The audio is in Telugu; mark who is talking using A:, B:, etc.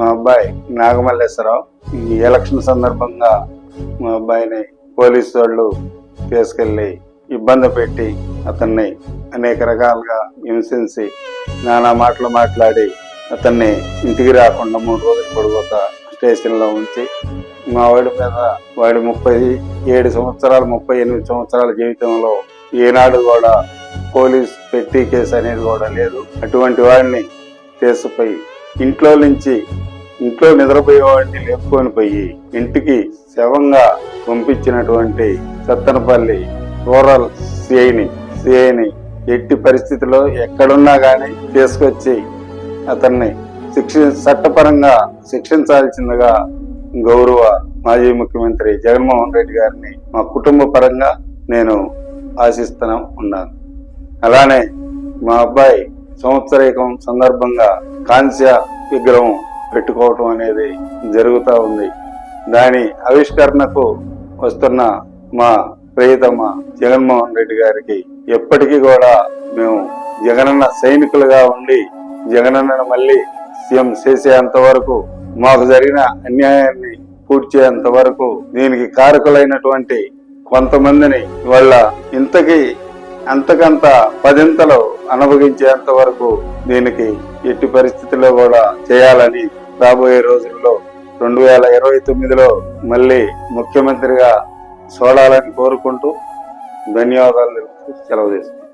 A: మా అబ్బాయి నాగమల్లేశ్వరరావు. ఈ ఎలక్షన్ సందర్భంగా మా అబ్బాయిని పోలీసు వాళ్ళు తీసుకెళ్ళి ఇబ్బంది పెట్టి అతన్ని అనేక రకాలుగా హింసించి నానా మాటలు మాట్లాడి అతన్ని ఇంటికి రాకుండా మూడు రోజులు పొడిపోత స్టేషన్లో ఉంచి మా వాడి మీద వాడి ముప్పై ఏడు సంవత్సరాలు ముప్పై ఎనిమిది సంవత్సరాల జీవితంలో ఏనాడు కూడా పోలీస్ పెట్టి కేసు అనేది కూడా లేదు. అటువంటి వాడిని తీసుకుపోయి ఇంట్లో నుంచి ఇంట్లో నిద్రపోయేవాడిని లేపుకొని పోయి ఇంటికి శవంగా పంపించినటువంటి సత్తనపల్లి రూరల్ సిఐని సిఐని ఎట్టి పరిస్థితిలో ఎక్కడున్నా కానీ తీసుకొచ్చి అతన్ని శిక్ష చట్టపరంగా శిక్షించాల్సిందిగా గౌరవ మాజీ ముఖ్యమంత్రి జగన్మోహన్ రెడ్డి గారిని మా కుటుంబ పరంగా నేను ఆశిస్తూ ఉన్నాను. అలానే మా అబ్బాయి సంవత్సరీకం సందర్భంగా కాంస్య విగ్రహం పెట్టుకోవటం అనేది జరుగుతూ ఉంది. దాని ఆవిష్కరణకు వస్తున్న మా ప్రియతమ జగన్మోహన్ రెడ్డి గారికి ఎప్పటికీ కూడా మేము జగనన్న సైనికులుగా ఉండి జగనన్నను మళ్ళీ సీఎం చేసేంత వరకు మాకు జరిగిన అన్యాయాన్ని పూడ్చేంత వరకు దీనికి కారకులైనటువంటి కొంతమందిని వాళ్ళ ఇంతకీ అంతకంత పదింతలు అనుభవించేంత వరకు దీనికి ఎట్టి పరిస్థితుల్లో కూడా చేయాలని రాబోయే రోజుల్లో రెండు వేల ఇరవై తొమ్మిదిలో మళ్ళీ ముఖ్యమంత్రిగా చూడాలని కోరుకుంటూ ధన్యవాదాలు సెలవు తీసుకుంటాను